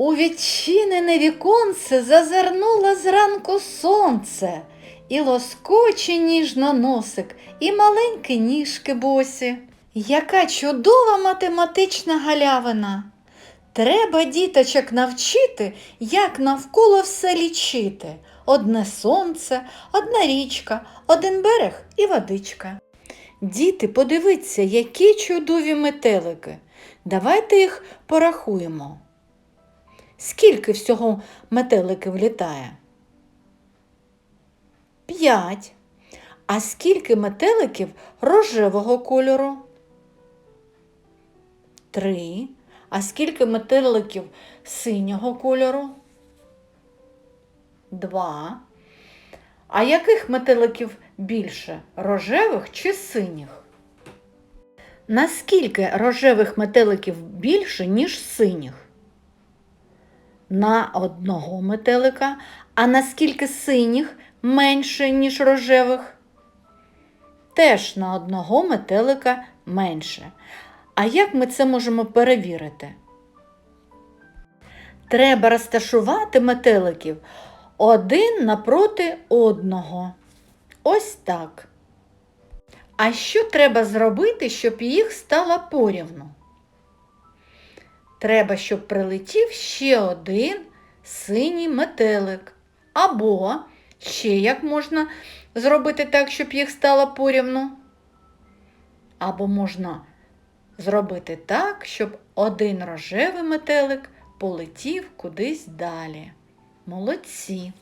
У відчинене віконце зазирнуло зранку сонце, і лоскоче ніжно носик, і маленькі ніжки босі. Яка чудова математична галявина! Треба діточок навчити, як навколо все лічити. Одне сонце, одна річка, один берег і водичка. Діти, подивіться, які чудові метелики. Давайте їх порахуємо. Скільки всього метеликів літає? П'ять. А скільки метеликів рожевого кольору? Три. А скільки метеликів синього кольору? Два. А яких метеликів більше? Рожевих чи синіх? Наскільки рожевих метеликів більше, ніж синіх? На одного метелика, а наскільки синіх менше, ніж рожевих? Теж на одного метелика менше. А як ми це можемо перевірити? Треба розташувати метеликів один напроти одного. Ось так. А що треба зробити, щоб їх стало порівну? Треба, щоб прилетів ще один синій метелик. Або ще як можна зробити так, щоб їх стало порівну? Або можна зробити так, щоб один рожевий метелик полетів кудись далі. Молодці.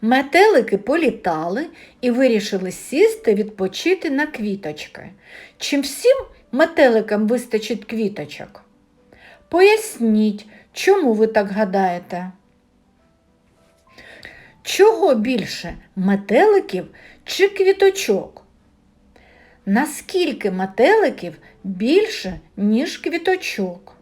Метелики політали і вирішили сісти відпочити на квіточки. Чим всім метеликам вистачить квіточок? Поясніть, чому ви так гадаєте? Чого більше метеликів чи квіточок? Наскільки метеликів більше, ніж квіточок?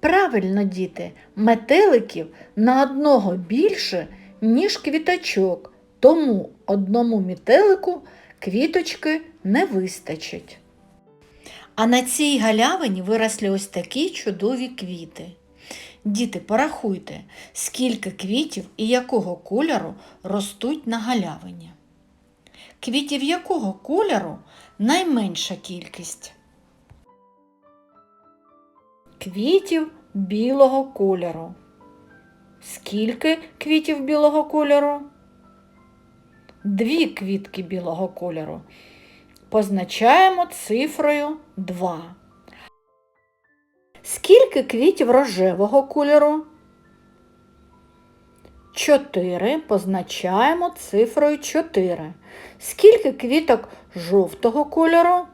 Правильно, діти, метеликів на одного більше, ніж квіточок, тому одному метелику квіточки не вистачить. А на цій галявині виросли ось такі чудові квіти. Діти, порахуйте, скільки квітів і якого кольору ростуть на галявині. Квітів якого кольору найменша кількість? Квітів білого кольору. Скільки квітів білого кольору? Дві квітки білого кольору. Позначаємо цифрою 2. Скільки квітів рожевого кольору? 4 позначаємо цифрою 4. Скільки квіток жовтого кольору?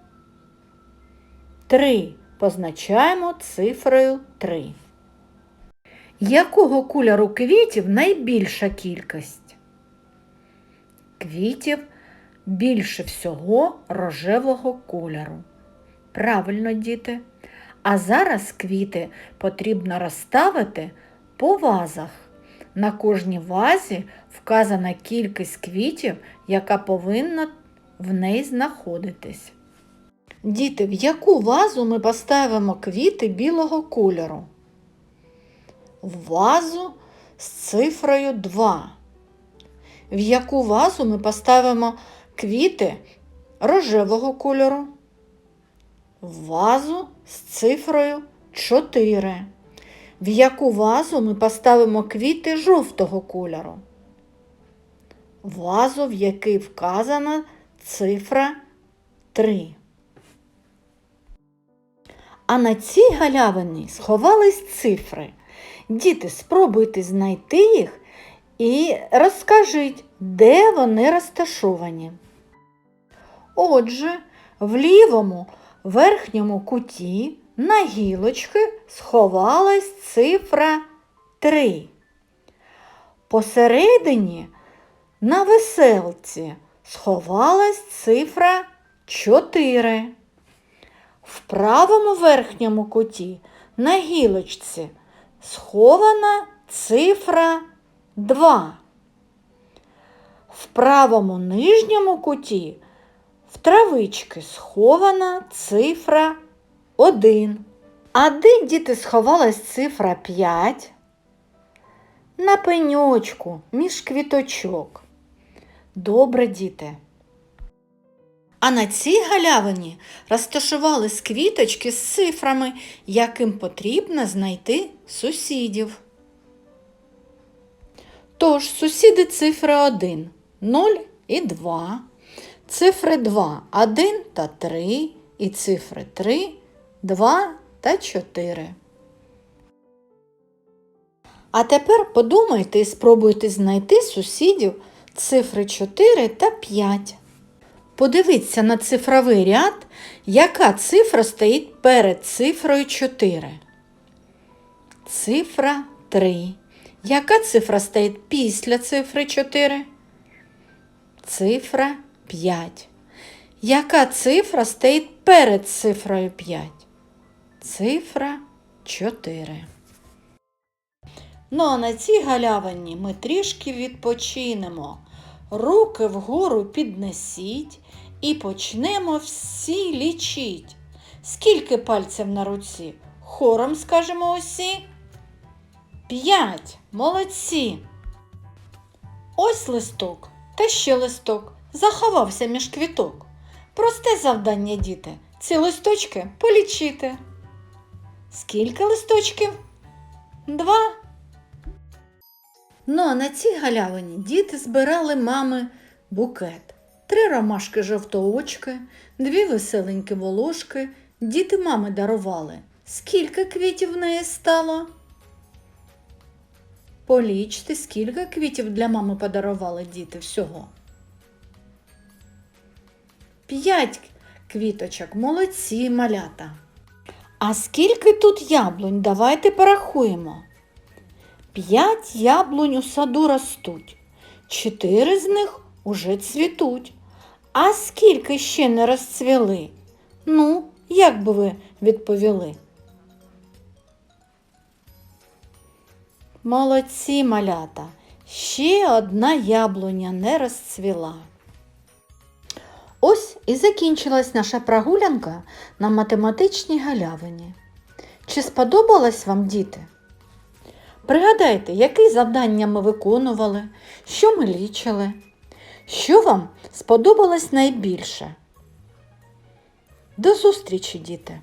3 позначаємо цифрою 3. Якого кольору квітів найбільша кількість? Квітів більше всього рожевого кольору. Правильно, діти. А зараз квіти потрібно розставити по вазах. На кожній вазі вказана кількість квітів, яка повинна в неї знаходитись. Діти, в яку вазу ми поставимо квіти білого кольору? В вазу з цифрою 2. В яку вазу ми поставимо квіти рожевого кольору? Вазу з цифрою 4. В яку вазу ми поставимо квіти жовтого кольору? Вазу, в якій вказана цифра 3. А на цій галявині сховались цифри. Діти, спробуйте знайти їх і розкажіть, де вони розташовані. Отже, в лівому верхньому куті на гілочки сховалась цифра 3. Посередині на веселці сховалась цифра 4. В правому верхньому куті на гілочці схована цифра 2. В правому нижньому куті в травички схована цифра 1. А де діти сховалась цифра 5? На пеньочку, між квіточок. Добре, діти. А на цій галявині розташувались квіточки з цифрами, яким потрібно знайти сусідів. Тож сусіди цифри 1, 0 і 2, цифри 2, 1 та 3 і цифри 3, 2 та 4. А тепер подумайте і спробуйте знайти сусідів цифри 4 та 5. Подивіться на цифровий ряд, яка цифра стоїть перед цифрою 4. Цифра 3. Яка цифра стоїть після цифри 4? Цифра 5. Яка цифра стоїть перед цифрою 5? Цифра 4. Ну а на цій галявині ми трішки відпочинемо. Руки вгору піднесіть і почнемо всі лічить. Скільки пальців на руці? Хором скажемо усі. П'ять. Молодці. Ось листок та ще листок. Заховався між квіток. Просте завдання, діти. Ці листочки полічити. Скільки листочків? Два. Ну, а на цій галявині діти збирали мами букет. Три ромашки жовтоочки, дві веселенькі волошки. Діти мами дарували. Скільки квітів в неї стало? Полічте, скільки квітів для мами подарували діти всього. П'ять квіточок, молодці малята. А скільки тут яблунь? Давайте порахуємо. П'ять яблунь у саду ростуть, чотири з них уже цвітуть. А скільки ще не розцвіли? Ну, як би ви відповіли? Молодці малята, ще одна яблуня не розцвіла. Ось і закінчилась наша прогулянка на математичній галявині. Чи сподобалось вам діти? Пригадайте, які завдання ми виконували, що ми лічили, що вам сподобалось найбільше. До зустрічі, діти!